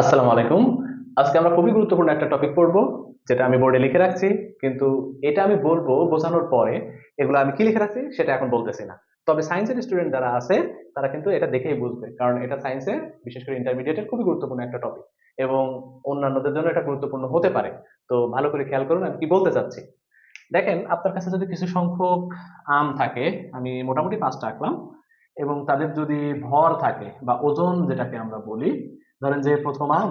আসসালামু আলাইকুম। আজকে আমরা খুবই গুরুত্বপূর্ণ একটা টপিক পড়ব, যেটা আমি বোর্ডে লিখে রাখছি, কিন্তু এটা আমি বলব বোঝানোর পরে এগুলো আমি কি লিখে রাখছি সেটা এখন বলতেছি না। তবে সায়েন্সের স্টুডেন্ট যারা আছে, তারা কিন্তু এটা দেখেই বুঝবে, কারণ এটা সায়েন্সে বিশেষ করে ইন্টারমিডিয়েটের খুবই গুরুত্বপূর্ণ একটা টপিক এবং অন্যান্যদের জন্য এটা গুরুত্বপূর্ণ হতে পারে। তো ভালো করে খেয়াল করুন, আমি কি বলতে চাচ্ছি? দেখেন, আপনার কাছে যদি কিছু সংখ্যক আম থাকে, আমি মোটামুটি পাঁচটা আঁকলাম এবং তাদের যদি ভর থাকে বা ওজন যেটাকে আমরা বলি ধরেন যে প্রথম আম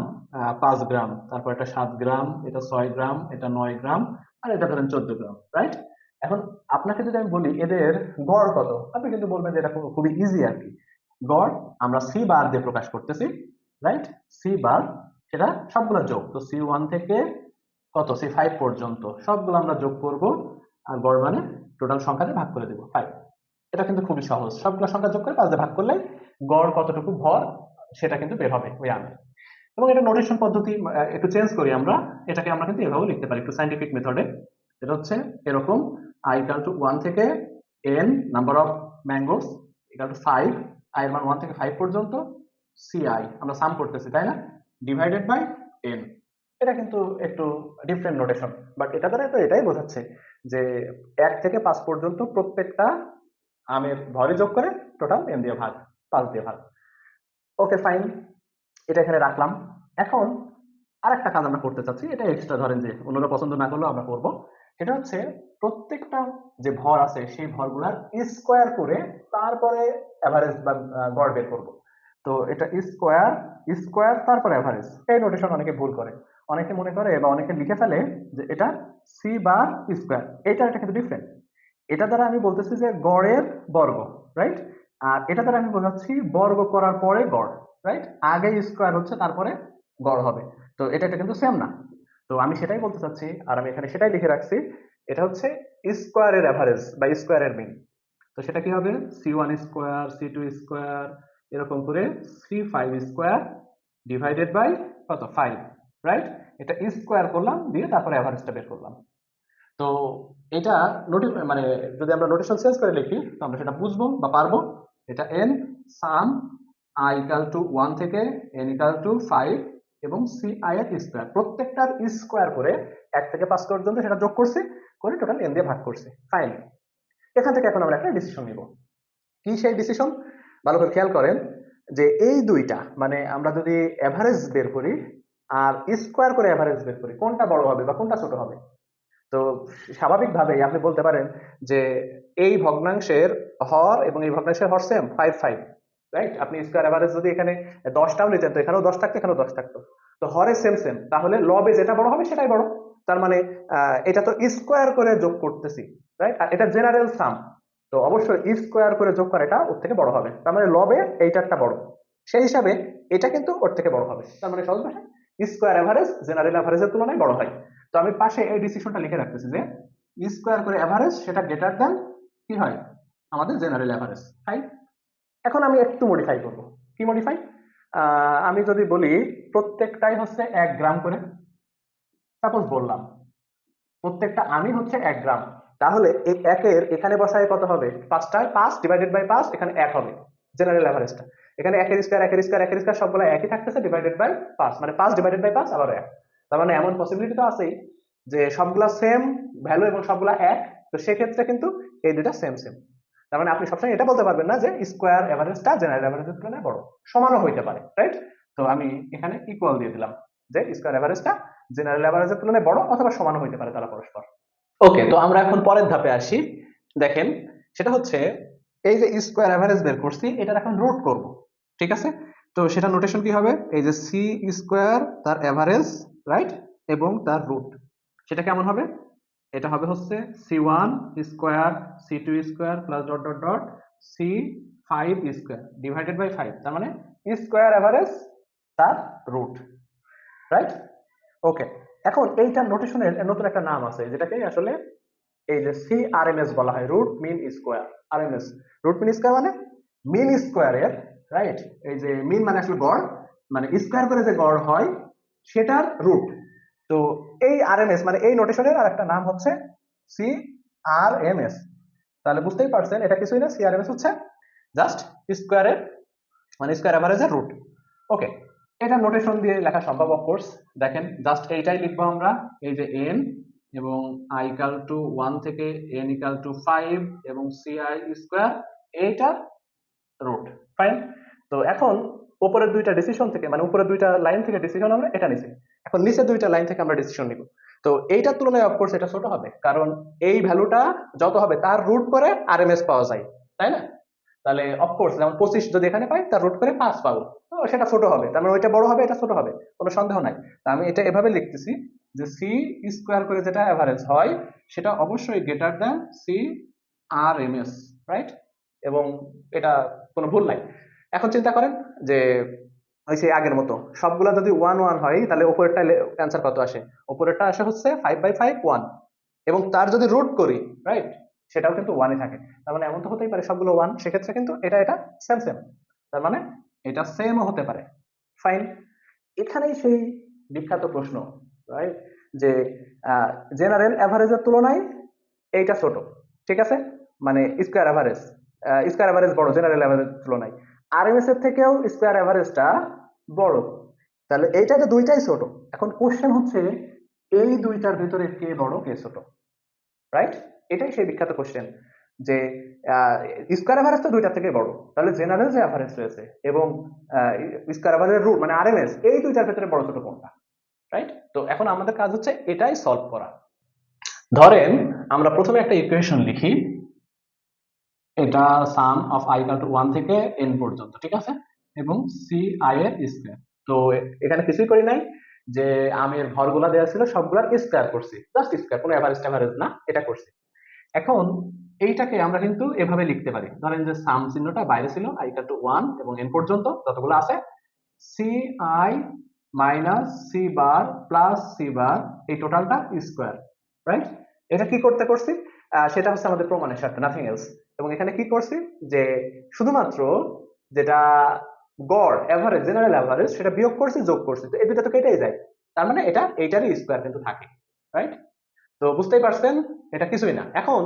পাঁচ গ্রাম, তারপর এটা সাত গ্রাম, এটা ছয় গ্রাম, এটা নয় গ্রাম, আর এটা ধরেন চোদ্দ গ্রাম রাইট এখন আপনাকে যদি আমি বলি এদের গড় কত, আপনি কিন্তু বলবেন যে এটা খুবই ইজি আর কি। গড় আমরা সি বার দিয়ে প্রকাশ করতেছি রাইট সি বার সেটা সবগুলো যোগ, তো সি ওয়ান থেকে কত? সি ফাইভ পর্যন্ত, সবগুলো আমরা যোগ করব, আর গড় মানে টোটাল সংখ্যা দিয়ে ভাগ করে দেবো ফাইভ এটা কিন্তু খুবই সহজ, সবগুলো সংখ্যা যোগ করে পাঁচ দিয়ে ভাগ করলে গড় কতটুকু ভর? সেটা কিন্তু বের হবে ওই আমের এবং এটা নোটেশন পদ্ধতি একটু চেঞ্জ করি আমরা, এটাকে আমরা কিন্তু এভাবে লিখতে পারি, একটু সাইন্টিফিক মেথডে এটা হচ্ছে এরকম আই ইকাল টু ওয়ান থেকে N number of mangoes equal to five I এর মান ওয়ান থেকে ফাইভ পর্যন্ত সিআই আমরা সাম করতেছি, তাই না? ডিভাইডেড বাই এন এটা কিন্তু একটু ডিফারেন্ট নোটেশন বাট এটা দ্বারা তো এটাই বোঝাচ্ছে যে এক থেকে পাঁচ পর্যন্ত প্রত্যেকটা আমের ভরে যোগ করে টোটাল এন দিয়ে ভাগ, পাঁচ দিয়ে ভাগ। ওকে ফাইন এটা এখানে রাখলাম। এখন আরেকটা কাজ আমরা করতে চাচ্ছি, এটা এক্সট্রা ধরেন যে অন্যরা পছন্দ না করলেও আমরা করব। সেটা হচ্ছে প্রত্যেকটা যে ভর আছে, সেই ভরগুলার স্কোয়ার করে তারপরে এভারেজ বা গড় বের করব। তো এটা স্কোয়ার স্কোয়ার তারপরে এভারেজ এই নোটেশন অনেকে ভুল করে। অনেকে মনে করে বা অনেকে লিখে ফেলে যে এটা সি বার স্কোয়ার এটা একটা কিন্তু ডিফারেন্ট এটা দ্বারা আমি বলতেছি যে গড়ের বর্গ রাইট আর এটা দ্বারা আমি বোঝাচ্ছি বর্গ করার পরে গড় রাইট আগে স্কোয়ার হচ্ছে, তারপরে গড় হবে। তো এটা এটা কিন্তু সেম না। তো আমি সেটাই বলতে চাচ্ছি, আর আমি এখানে সেটাই লিখে রাখছি, এটা হচ্ছে স্কোয়ারের অ্যাভারেজ বা স্কোয়ারের মিন তো সেটা কি হবে? C one square C two square এরকম করে C five square divided by কত? ফাইভ রাইট এটা স্কোয়ার করলাম, দিয়ে তারপরে অ্যাভারেজটা বের করলাম। তো এটা নোটি মানে যদি আমরা নোটেশন চেঞ্জ করে লিখি, তো আমরা সেটা বুঝব বা পারব। এটা N sum I equal to one থেকে এন ইকাল টু ফাইভ এবং সি আই এর স্কোয়ার প্রত্যেকটার স্কোয়ার করে এক থেকে পাঁচ পর্যন্ত সেটা যোগ করছি, করে টোটাল এন দিয়ে ভাগ করছি। ফাইন এখান থেকে এখন আমরা একটা ডিসিশন নিব। কি সেই ডিসিশন ভালো করে খেয়াল করেন যে এই দুইটা মানে আমরা যদি এভারেজ বের করি আর স্কোয়ার করে এভারেজ বের করি, কোনটা বড় হবে বা কোনটা ছোট হবে? তো স্বাভাবিকভাবেই আপনি বলতে পারেন যে এই ভগ্নাংশের হর এবং এই ভগ্নাংশের হর সেম ফাইভ ফাইভ রাইট আপনি স্কোয়ার এভারেজ যদি এখানে দশটাও নিতেন, তো এখানেও দশ থাকতো, এখানেও দশ থাকতো। তো হরে সেম সেম তাহলে লবে যেটা বড় হবে সেটাই বড়। তার মানে এটা তো স্কোয়ার করে যোগ করতেছি রাইট আর এটা জেনারেল সাম তো অবশ্যই স্কোয়ার করে যোগ করা এটা ওর থেকে বড় হবে। তার মানে লবে এইটারটা বড়। সেই হিসাবে এটা কিন্তু ওর থেকে বড় হবে। তার মানে সহজ ভাষায় স্কোয়ার এভারেজ জেনারেল এভারেজের তুলনায় বড় হয়। তো আমি পাশে এই ডিসিশনটা লিখে রাখতেছি যে স্কোয়ার করে এভারেজ সেটা গ্রেটার দ্যান কি হয়? আমাদের জেনারেল অ্যাভারেজ রাইট এখন আমি একটু মডিফাই করব। কি মডিফাই আমি যদি বলি প্রত্যেকটাই হচ্ছে এক গ্রাম করে সাপোজ বললাম, প্রত্যেকটা আমি হচ্ছে এক গ্রাম, তাহলে এই একের এখানে বসায় কত হবে? পাঁচটায় পাঁচ ডিভাইডেড বাই পাঁচ, এখানে এক হবে জেনারেল অ্যাভারেজটা এখানে একের স্কোয়ার একের স্কোয়ার একের স্কোয়ার সবগুলো একই থাকতেছে ডিভাইডেড বাই পাঁচ মানে পাঁচ ডিভাইডেড বাই পাঁচ, আবার এক। তার মানে এমন পসিবিলিটি তো আছেই যে সবগুলা সেম ভ্যালু এবং সবগুলা এক, তো সেক্ষেত্রে কিন্তু এই দুটা সেম সেম তার মানে আপনি সবসময় এটা বলতে পারবেন না যে স্কোয়ার এভারেজটা জেনারেল এভারেজের তুলনায় বড়, সমানও হইতে পারে রাইট তো আমি এখানে ইকুয়াল দিয়ে দিলাম যে স্কোয়ার এভারেজটা জেনারেল এভারেজের তুলনায় বড় অথবা সমানও হইতে পারে তারা পরস্পর। ওকে তো আমরা এখন পরের ধাপে আসি। দেখেন, সেটা হচ্ছে এই যে স্কোয়ার এভারেজ বের করছি, এটার এখন রুট করব, ঠিক আছে? তো সেটা নোটেশন কি হবে? এই যে সি স্কোয়ার তার এভারেজ রাইট এবং তার রুট সেটা কেমন হবে? এটা হবে হচ্ছে C one square C two square plus dot dot dot C five square divided by five তার মানে স্কোয়ার এভারেজ তার রুট রাইট ওকে এখন এইটা নোটেশনের নতুন একটা নাম আছে, যেটাকে আসলে এই যে সি আর এম এস বলা হয় root mean square R M S root mean square মানে মিন স্কোয়ারের রাইট এই যে মিন মানে আসলে গড় মানে স্কোয়ার করে যে গড় হয় সেটার রুট তো এই আর এম এস মানে এই নোটেশনের আর একটা নাম হচ্ছে সি আর এম এস তাহলে বুঝতেই পারছেন, এটা কিছুই না সি আর এম এস হচ্ছে জাস্ট স্কোয়ারের মানে স্কোয়ার অ্যাভারেজের রুট ওকে এটা নোটেশন দিয়ে লেখা সম্ভব অফকোর্স দেখেন জাস্ট এইটাই লিখব আমরা, এই যে এন এবং আই ইকাল টু ওয়ান থেকে এন ইকাল টু ফাইভ এবং সি আই স্কোয়ার এইটা রুট ফাইন তো এখন উপরের দুইটা ডিসিশন থেকে মানে উপরের দুইটা লাইন থেকে ডিসিশন আমরা এটা নিছি। এখন নিচের দুইটা লাইন থেকে আমরা ডিসিশন নিব। তো এইটার তুলনায় অফকোর্স এটা ছোট হবে। কারণ এই ভ্যালুটা যত হবে, তার রুট করে আরএমএস পাওয়া যায়। তাই না? তাহলে অফকোর্স যেমন পঁচিশ যদি এখানে পাই, তার রুট করে পাঁচ পাবো। তো সেটা ছোট হবে। তার মানে ওইটা বড় হবে, এটা ছোট হবে। কোনো সন্দেহ নাই। তা আমি এটা এভাবে লিখতেছি যে সি স্কোয়ার করে যেটা অ্যাভারেজ হয়, সেটা অবশ্যই greater than C R M S right এবং এটা কোনো ভুল নাই। এখন চিন্তা করেন যে ওই সেই আগের মতো। সবগুলা যদি ওয়ান ওয়ান হয়, তাহলে উপরেরটা অ্যান্সার কত আসে? ওপরেরটা আসে হচ্ছে ফাইভ বাই ফাইভ ওয়ান এবং তার যদি রুট করি রাইট সেটাও কিন্তু ওয়ানই থাকে। তার মানে এমন তো হতেই পারে সবগুলো ওয়ান সেক্ষেত্রে কিন্তু এটা এটা সেম সেম তার মানে এটা সেমও হতে পারে। ফাইন এখানেই সেই বিখ্যাত প্রশ্ন রাইট যে জেনারেল অ্যাভারেজের তুলনায় এইটা ছোট, ঠিক আছে? মানে স্কোয়ার অ্যাভারেজ স্কোয়ার অ্যাভারেজ বড় জেনারেল অ্যাভারেজ তুলনায়। আরএমএস এর থেকেও স্কোয়ার অ্যাভারেজটা বড়। তাহলে এইটাতে দুইটাই ছোট, এখন কোশ্চেন হচ্ছে, এই দুইটার ভিতরে কে বড়, কে ছোট? রাইট এটাই সেই বিখ্যাত কোশ্চেন যে স্কোয়ার অ্যাভারেজ তো দুইটার থেকে বড়। তাহলে জেনারেল যে অ্যাভারেজ রয়েছে এবং স্কোয়ার অ্যাভারেজের রুট মানে আরএমএস এই দুইটার ভিতরে বড় ছোট কোনটা? রাইট তো এখন আমাদের কাজ হচ্ছে এটাই সলভ করা। ধরেন, আমরা প্রথমে একটা ইকুয়েশন লিখি। এটা sum of I equal to one থেকে এন পর্যন্ত, ঠিক আছে? এবং সি আই এর স্কোয়ার তো এখানে কিছুই করি নাই যে আমের ঘরগুলা দেওয়া ছিল, সবগুলার স্কোয়ার করছি। জাস্ট স্কোয়ার কোনো অ্যাভারেজ ট্যাভারেজ না, এটা করছি। এখন এইটাকে আমরা কিন্তু এভাবে লিখতে পারি। ধরেন যে সাম চিহ্নটা বাইরে ছিল আই ইকাল টু ওয়ান এবং এন পর্যন্ত, যতগুলো আছে C I minus C bar plus C bar এই টোটালটা স্কোয়ার রাইট এটা কি করতে করছি? সেটা হচ্ছে আমাদের প্রমাণের সাথে নাথিং এলস এবং এখানে কি করছি? যে শুধুমাত্র যেটা গড় এভারেজ জেনারেল এভারেজ সেটা বিয়োগ করছি, যোগ করছি। তো এই দুটো তো কেটেই যায়। তার মানে এটা, এইটারই স্কোয়ার কিন্তু থাকে রাইট তো বুঝতেই পারছেন, এটা কিছুই না। এখন,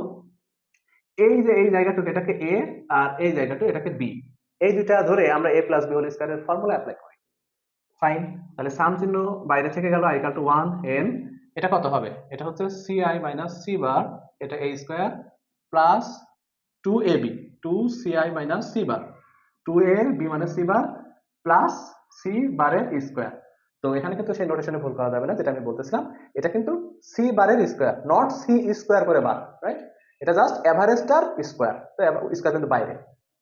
এই যে এই জায়গাটুকু, এটাকে এ আর এই জায়গাটুকু, এটাকে বি এই দুইটা ধরে আমরা এ প্লাস বি হোল স্কোয়ারের ফর্মুলা অ্যাপ্লাই করি। ফাইন তাহলে সাম চিহ্ন বাইরে থেকে গেল আই টু ওয়ান এন এটা কত হবে? এটা হচ্ছে C I minus C bar এটা A square plus two A B two C I minus C তো এখানে কিন্তু সেই নোটেশনে ভুল করা যাবে না, যেটা আমি বলতেছিলাম, এটা কিন্তু সি বারের স্কোয়ার নট সি স্কোয়ার করে বার রাইট এটা জাস্ট স্কোয়ার তো স্কোয়ার কিন্তু বাইরে।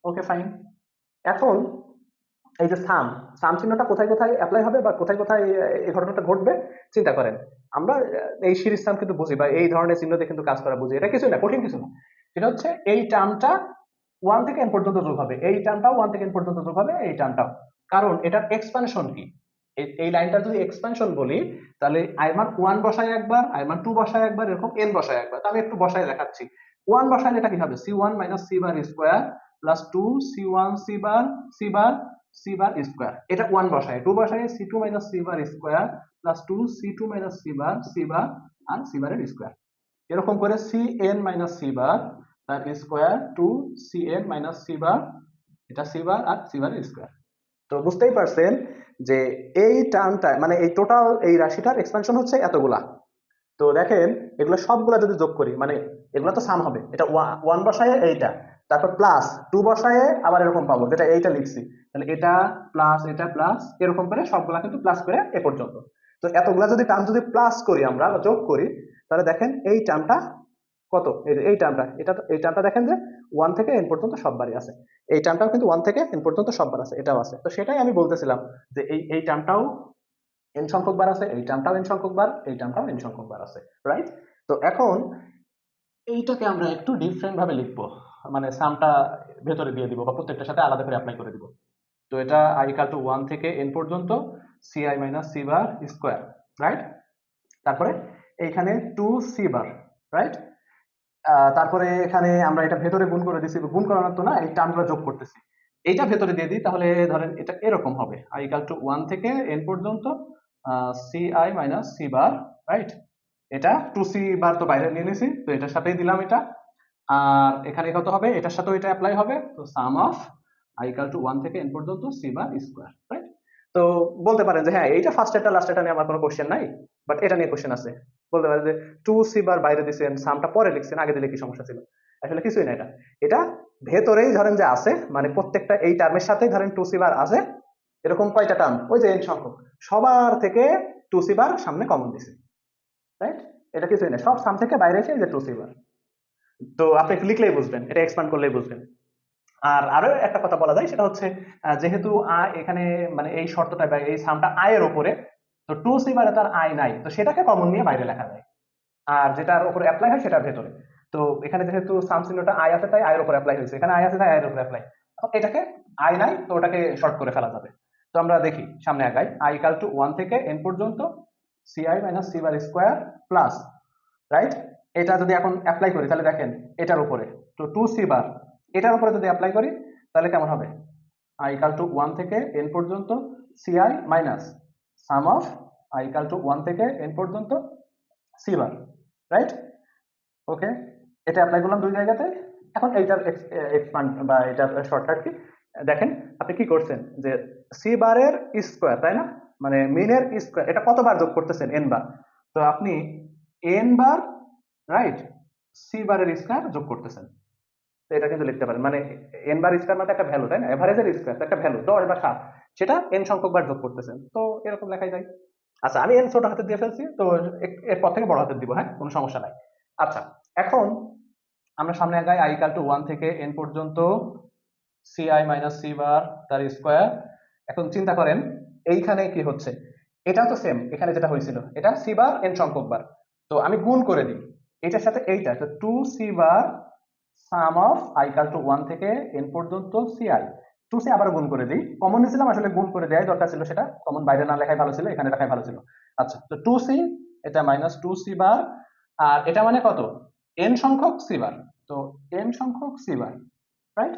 ওকে ফাইন এখন এই যে সাম সাম চিহ্নটা কোথায় কোথায় অ্যাপ্লাই হবে বা কোথায় কোথায় এই ঘটনাটা ঘটবে, চিন্তা করেন। আমরা এই সিরিজ সাম কিন্তু বুঝি বা এই ধরনের চিহ্ন দিয়ে কিন্তু কাজ করা বুঝি। এটা কিছু না, কঠিন কিছু না। এটা হচ্ছে এই টার্মটা ওয়ান থেকে এন পর্যন্ত যোগ হবে। এই টার্মটাও ওয়ান থেকে এন পর্যন্ত যোগ হবে, এই টার্মটাও কারণ এটার এক্সপানশন কি? এই- লাইনটা যদি এক্সপানশন বলি, তাহলে আইমান ওয়ান বসায় একবার আইমান টু বসায় একবার, এরকম এন বসায় একবার। তো আমি একটু বসায় দেখাচ্ছি। ওয়ান বসায় এটা কি হবে? C one minus C bar square plus two C one C bar C bar C bar square এটা ওয়ান বসায়। টু বসায় C two minus C bar square plus two C two minus C bar C bar আর C বারের square এরকম করে C N minus C bar তার square two C N minus C bar এটা C bar আর C বারের square তো বুঝতেই পারছেন যে এই টার্মটা মানে এই টোটাল এই রাশিটার এক্সপানশন হচ্ছে এতগুলা। তো দেখেন, এগুলো সবগুলা যদি যোগ করি মানে এগুলো তো সাম হবে, এটা ওয়ান বসায় এইটা, তারপর প্লাস টু বসায় আবার এরকম পাবো, যেটা এইটা লিখছি। তাহলে এটা প্লাস এটা প্লাস এরকম করে সবগুলা কিন্তু প্লাস করে এ পর্যন্ত। তো এতগুলা যদি টার্ম যদি প্লাস করি আমরা যোগ করি, তাহলে দেখেন এই টার্মটা কত? এই টার্মটা এটা এই টার্মটা দেখেন যে ওয়ান থেকে এন পর্যন্ত সববারই আছে। এই টার্মটাও কিন্তু ওয়ান থেকে এন পর্যন্ত সববার আছে, এটাও আছে। তো সেটাই আমি বলতেছিলাম যে এই এই টার্মটাও এন সংখ্যক বার আছে, এই টার্মটাও এন সংখ্যক বার এই টার্মটাও এন সংখ্যক বার আছে রাইট তো এখন এইটাকে আমরা একটু ডিফারেন্ট ভাবে লিখব মানে সামটা ভেতরে দিয়ে দিব বা প্রত্যেকটার সাথে আলাদা করে অ্যাপ্লাই করে দিব। তো এটা আই ইকাল টু ওয়ান থেকে এন পর্যন্ত C I minus C bar square right তারপরে এইখানে টু সি বার রাইট তারপরে এখানে আমরা এটা ভেতরে গুণ করে দিছি, গুণ করানোর তো না, এই টার্মগুলো যোগ করতেছি। এইটা ভেতরে দিয়ে দিই, তাহলে ধরেন এটা এরকম হবে। আই ইকাল টু ওয়ান থেকে এন পর্যন্ত C I minus C bar right এটা টু সি বার তো বাইরে নিয়ে নিছি, তো এটার সাথেই দিলাম এটা। আর এখানে কত হবে? এটার সাথেও এটা অ্যাপ্লাই হবে। তো sum of I equal to one থেকে এন পর্যন্ত সি বার স্কোয়ার রাইট তো বলতে পারেন যে হ্যাঁ এইটা ফার্স্ট এটা লাস্ট এটা নিয়ে আমার কোনো কোশ্চেন নাই বাট এটা নিয়ে কোশ্চেন আছে। বলতে পারেন যে টু সি বার বাইরে দিচ্ছেন সামটা পরে লিখছেন, আগে দিলে কি সমস্যা ছিল? আসলে কিছুই না এটা। এটা ভেতরেই ধরেন যে আছে মানে প্রত্যেকটা এই টার্মের সাথেই ধরেন টু সি বার আছে, এরকম কয়টা টার্ম ওই যে এন সংখ্যক। সবার থেকে টু সি বার সামনে কমন দিছে। রাইট এটা কিছুই না সব সাম থেকে বাইরে এসে যে টু সি বার তো আপনি একটু লিখলেই বুঝবেন, এটা এক্সপ্যান্ড করলেই বুঝবেন। আর আরও একটা কথা বলা যায়, সেটা হচ্ছে যেহেতু আ এখানে মানে এই শর্তটা বা এই সামটা আয়ের উপরে তো টু সি বারে তার আই নাই, তো সেটাকে কমন নিয়ে বাইরে লেখা যায়। আর যেটার উপরে অ্যাপ্লাই হয় সেটার ভেতরে। তো এখানে যেহেতু সাম চিহ্নটা আয় আছে, তাই আয়ের উপরে অ্যাপ্লাই হয়েছে। এখানে আই আছে, তাই আয়ের উপরে অ্যাপ্লাই এটাকে আই নাই, তো ওটাকে শর্ট করে ফেলা যাবে। তো আমরা দেখি, সামনে আগাই। আই ইকাল টু ওয়ান থেকে এন পর্যন্ত C I minus C bar square plus right এটা যদি এখন অ্যাপ্লাই করি, তাহলে দেখেন, এটার উপরে। তো টু সি বার এটার উপরে যদি অ্যাপ্লাই করি, তাহলে কেমন হবে? আই ইকাল টু ওয়ান থেকে এন পর্যন্ত C I minus sum of I equal to one থেকে এন পর্যন্ত সি বার রাইট ওকে এটা অ্যাপ্লাই করলাম দুই জায়গাতে। এখন এইটার এক্সপান্ড বা এটার শর্টকাট কি? দেখেন, আপনি কি করছেন? যে সি বারের স্কোয়ার তাই না? মানে মিনের স্কোয়ার এটা কতবার যোগ করতেছেন? এন বার। তো আপনি এন বার রাইট সি বারের স্কোয়ার যোগ করতেছেন। তো এটা কিন্তু লিখতে পারেন। মানে এন বার স্কোয়ার মানে একটা ভ্যালু তাই না? এভারেজের স্কোয়ার একটা ভ্যালু দশ বা সাত, সেটা এন সংখ্যক বার যোগ করতেছেন। তো এরকম লেখাই যায়। আচ্ছা আমি এন ছোট হাতে দিয়ে ফেলছি, তো এরপর থেকে বড় হাতে দিব হ্যাঁ? কোনো সমস্যা নাই। আচ্ছা এখন আমরা সামনে আগাই আই ইকাল টু ওয়ান থেকে এন পর্যন্ত C I minus C bar তার স্কোয়ার এখন চিন্তা করেন, এইখানে কি হচ্ছে? এটাও তো সেম এখানে যেটা হয়েছিল, এটা সি বার এন সংখ্যক বার তো আমি গুণ করে দিই, এটার সাথে এইটা, তো two C bar sum of I equal to one থেকে এন পর্যন্ত সি আই টু সি আবার গুণ করে দিই। কমন নিয়েছিলাম, আসলে গুণ করে দেওয়াই দরকার ছিল সেটা। কমন বাইরে না লেখাই ভালো ছিল, এখানে লেখাই ভালো ছিল। আচ্ছা তো টু সি এটা মাইনাস টু সি বার আর এটা মানে কত? এন সংখ্যক সি বার তো এন সংখ্যক সি বার রাইট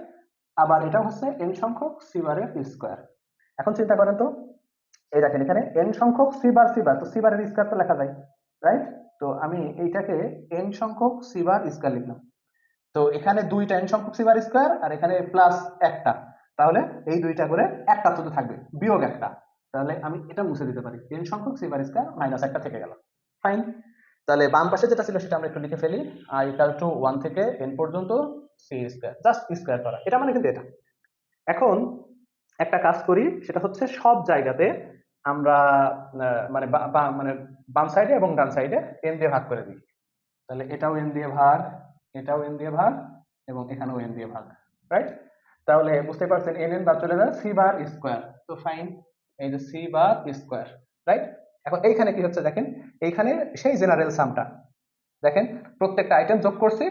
আবার এটা হচ্ছে এন সংখ্যক সি বারের স্কোয়ার এখন চিন্তা করেন তো, এই দেখেন এখানে এন সংখ্যক সি বার সি বার তো সি বারের স্কোয়ার তো লেখা যায় রাইট তো আমি এইটাকে এন সংখ্যক সি বার স্কোয়ার লিখলাম। তো এখানে দুইটা এন সংখ্যক সি বার স্কোয়ার আর এখানে প্লাস একটা। তাহলে এই দুইটা করে একটা তো থাকবে, বিয়োগ একটা। তাহলে আমি এটা মুছে দিতে পারি। এন সংখ্যক সি বার স্কোয়ার মাইনাস একটা থেকে গেল। ফাইন তাহলে বাম পাশে যেটা ছিল সেটা আমরা একটু লিখে ফেলি। আই ইকাল টু ওয়ান থেকে এন পর্যন্ত সি স্কোয়ার জাস্ট স্কোয়ার করা। এটা মানে কিন্তু এটা। এখন একটা কাজ করি, সেটা হচ্ছে সব জায়গাতে আমরা মানে মানে বাম সাইডে এবং ডান সাইডে এন দিয়ে ভাগ করে দিই। তাহলে এটাও এন দিয়ে ভাগ এটাও এন দিয়ে ভাগ এবং এখানেও এন দিয়ে ভাগ রাইট তাহলে বুঝতে পারছেন এন এন বাদ চলে যায় সি বার স্কোয়ার তো ফাইন এই যে সি বার স্কোয়ার রাইট এখন এইখানে কি হচ্ছে দেখেন, এইখানে সেই জেনারেল সামটা দেখেন প্রত্যেকটা আইটেম যোগ করছি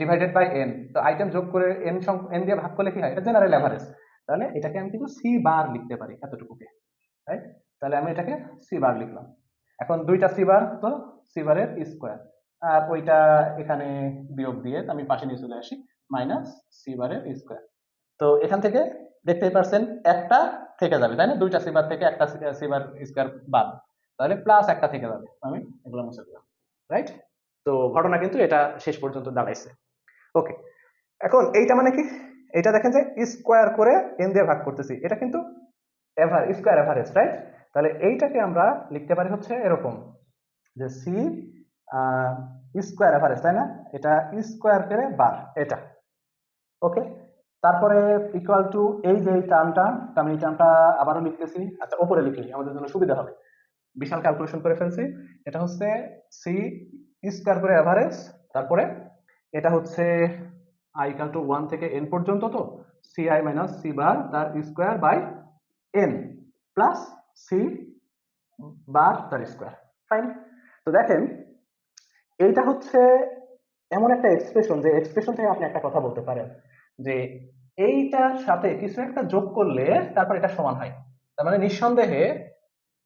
ডিভাইডেড বাই এন তো আইটেম যোগ করে এন এন দিয়ে ভাগ করলে কি হয়? এটা জেনারেল অ্যাভারেজ তাহলে এটাকে আমি কিন্তু সি বার লিখতে পারি এতটুকুকে রাইট তাহলে আমি এটাকে সি বার লিখলাম, এখন দুইটা সি বার তো সি বারের স্কোয়ার আর ওইটা এখানে বিয়োগ দিয়ে আমি পাশে নিয়ে চলে আসি মাইনাস সি বারের স্কোয়ার তো এখান থেকে দেখতেই পারছেন, একটা থেকে যাবে, তাই না? দুইটা সি বার থেকে একটা সি বার স্কোয়ার বাদ। তাহলে প্লাস একটা থেকে যাবে, আমি এগুলো মুছে দিলাম রাইট তো ঘটনা কিন্তু এটা শেষ পর্যন্ত দাঁড়াইছে। ওকে এখন এইটা মানে কি? এটা দেখেন যে স্কোয়ার করে এন দিয়ে ভাগ করতেছি, এটা কিন্তু এভার স্কোয়ার এভারেজ রাইট তাহলে এইটাকে আমরা লিখতে পারি হচ্ছে এরকম, যে সি স্কোয়ার এভারেজ তাই না? এটা স্কোয়ার করে বার এটা। ওকে তারপরে ইকুয়াল টু এই যে এই টার্মটা আমি এই টার্মটা আবারও লিখতেছি আচ্ছা উপরে লিখি আমাদের জন্য সুবিধা হবে। বিশাল ক্যালকুলেশন করে ফেলছি। এটা হচ্ছে সি স্কোয়ার করে এভারেজ তারপরে এটা হচ্ছে আই ইকাল টু ওয়ান থেকে এন পর্যন্ত তো C I minus C bar তার square by N plus C bar তার স্কোয়ার ফাইন তো দেখেন এইটা হচ্ছে এমন একটা এক্সপ্রেশন যে এক্সপ্রেশন থেকে আপনি একটা কথা বলতে পারেন যে এইটার সাথে কিছু একটা যোগ করলে তারপর এটা সমান হয়। তার মানে নিঃসন্দেহে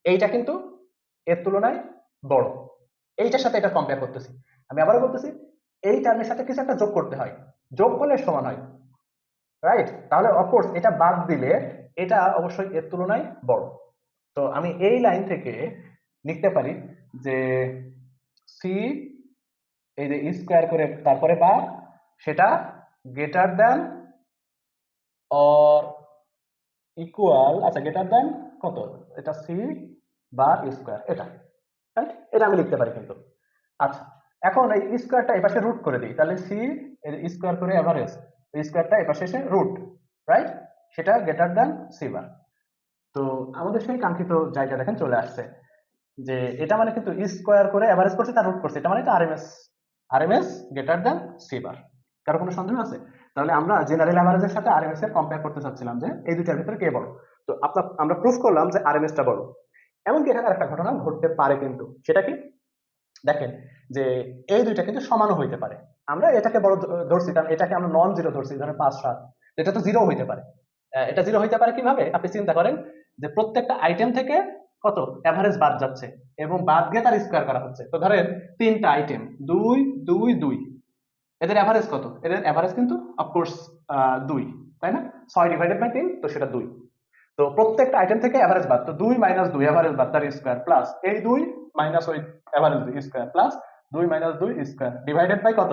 এইটা কিন্তু এর তুলনায় বড়। এইটার সাথে এটা কম্পেয়ার করতেছি। আমি আবারও বলতেছি, এই টার্মের সাথে কিছু একটা যোগ করতে হয়। যোগ করলে সমান হয়। রাইট তাহলে অফকোর্স এটা বাদ দিলে এটা অবশ্যই এর তুলনায় বড়। তো আমি এই লাইন থেকে লিখতে পারি যে সি এই যে স্কোয়ার করে তারপরে বা, সেটা গ্রেটার দ্যান অর ইকুয়াল আচ্ছা গ্রেটার দ্যান কত? এটা সি বার স্কোয়ার এটা রাইট এটা আমি লিখতে পারি কিন্তু। আচ্ছা এখন এই স্কোয়ারটা এই পাশে রুট করে দিই, তাহলে সি স্কোয়ার করে এভারেজ স্কোয়ারটা এই পাশে এসে রুট রাইট সেটা গ্রেটার দ্যান সি বার তো আমাদের সেই কাঙ্ক্ষিত জায়গা দেখেন চলে আসছে, যে এটা মানে কিন্তু স্কোয়ার করে এভারেজ করছে তার রুট করছে, এটা মানে তো RMS RMS greater than C bar কারও কোনো সন্দেহ আছে? তাহলে আমরা জেনারেল অ্যাভারেজের সাথে আরএমএস এর কম্পেয়ার করতে চাচ্ছিলাম যে এই দুইটার ভিতরে কে বড়? তো আপনার আমরা প্রুফ করলাম যে আরএমএস টা বড়। এমনকি এখানে আরেকটা ঘটনা ঘটতে পারে কিন্তু। সেটা কি? দেখেন যে এই দুইটা কিন্তু সমানও হইতে পারে। আমরা এটাকে বড় ধরছি, কারণ এটাকে আমরা নন জিরো ধরছি ধরেন পাঁচ, সাত। এটা তো জিরো হইতে পারে। এটা জিরো হইতে পারে কীভাবে? আপনি চিন্তা করেন যে প্রত্যেকটা আইটেম থেকে কত? এভারেজ বাদ যাচ্ছে এবং বাদ গিয়ে তার স্কোয়ার করা হচ্ছে। তো ধরেন তিনটা আইটেম দুই দুই দুই। এদের এভারেজ কত? এদের এভারেজ কিন্তু অফকোর্স দুই, তাই না? ছয় ডিভাইডেড বাই তিন, তো সেটা দুই। তো প্রত্যেকটা আইটেম থেকে এভারেজ বাদ। তো দুই মাইনাস দুই এভারেজ বাদ তার স্কোয়ার প্লাস এই দুই মাইনাস ওই এভারেজ দুই স্কোয়ার প্লাস দুই মাইনাস দুই স্কোয়ার ডিভাইডেড বাই কত?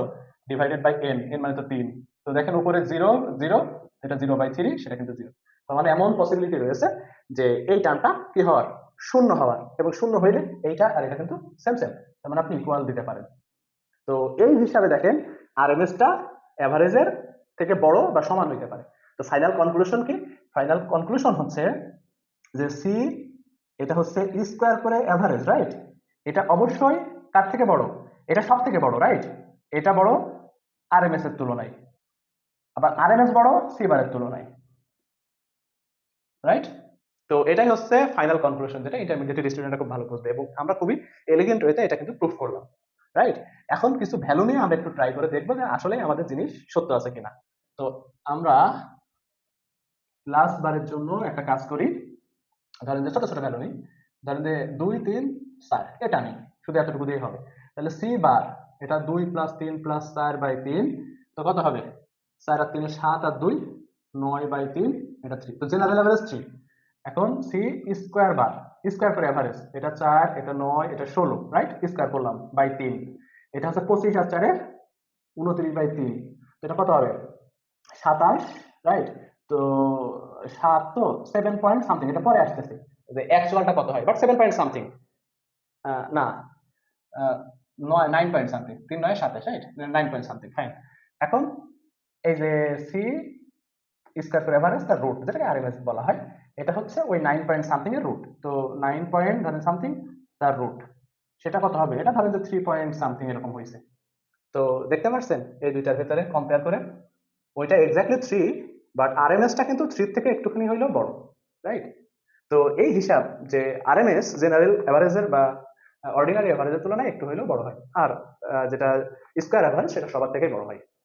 ডিভাইডেড বাই এন এন মানে তো তিন। তো দেখেন উপরে জিরো জিরো এটা জিরো বাই থ্রি সেটা কিন্তু জিরো তার মানে এমন পসিবিলিটি রয়েছে যে এই টার্মটা কি হওয়ার? শূন্য হওয়ার, এবং শূন্য হইলে এইটা আর এটা কিন্তু সেম সেম তার মানে আপনি ইকুয়াল দিতে পারেন। তো এই হিসাবে দেখেন আর আরএমএসটা এভারেজের থেকে বড় বা সমান হইতে পারে। তো ফাইনাল কনক্লুশন কি? ফাইনাল কনক্লুশন হচ্ছে যে সি এটা হচ্ছে স্কোয়ার করে এভারেজ রাইট এটা অবশ্যই কার থেকে বড়? এটা সব থেকে বড় রাইট এটা বড় আরএমএস এর তুলনায়। আবার আরএমএস বড় সি বারের তুলনায় রাইট তো এটাই হচ্ছে ফাইনাল কনক্লুশন যেটা ইন্টারমিডিয়েটের স্টুডেন্টরা খুব ভালো বুঝবে এবং আমরা খুবই এলিগেন্ট ওয়েতে এটা কিন্তু প্রুফ করলাম রাইট এখন কিছু ভ্যালু নিয়ে আমরা একটু ট্রাই করে দেখব যে আসলে আমাদের জিনিস সত্য আছে কিনা। তো আমরা লাস্ট বারের জন্য একটা কাজ করি। ধরেন যে ছোট ছোট ভ্যালু নিই। ধরেন যে দুই, তিন, চার, এটা নেই। শুধু এতটুকু দিয়ে হবে। তাহলে সি বার, এটা দুই প্লাস তিন প্লাস চার বাই তিন, তো কত হবে? চার আর তিনে সাত আর দুই, নয় বাই তিন, এটা থ্রি তো জেনারেল অ্যাভারেজ থ্রি এখন সি স্কোয়ার বার স্কোয়ার করে অ্যাভারেজ এটা চার, এটা নয়, এটা ষোলো রাইট স্কোয়ার করলাম বাই তিন। এটা হচ্ছে পঁচিশ আর চারে উনত্রিশ বাই তিন। এটা কত হবে? সাতাশ রাইট তো সাত তো সেভেন পয়েন্ট সামথিং এটা পরে আসতেছে। যে অ্যাকচুয়ালটা কত হয়? বাট সেভেন পয়েন্ট সামথিং না। নয় নাইন পয়েন্ট সামথিং তিন, নয়, সাতাশ right nine point something fine এখন এই যে সি স্কোয়ার করে এভারেজ তার রুট যেটাকে আরএমএস বলা হয় এটা হচ্ছে ওই নাইন পয়েন্ট সামথিং এর রুট তো নাইন পয়েন্ট ধরেন সামথিং তার রুট সেটা কত হবে? এটা ধরেন যে থ্রি পয়েন্ট সামথিং এরকম হয়েছে তো দেখতে পাচ্ছেন এই দুইটার ভেতরে কম্পেয়ার করে। ওইটা এক্স্যাক্টলি থ্রি বাট আরএমএসটা কিন্তু থ্রির থেকে একটুখানি হইলেও বড় রাইট তো এই হিসাব যে আর এম এস জেনারেল অ্যাভারেজের বা অর্ডিনারি অ্যাভারেজের তুলনায় একটু হইলেও বড় হয়। আর যেটা স্কোয়ার অ্যাভারেজ সেটা সবার থেকে বড় হয়।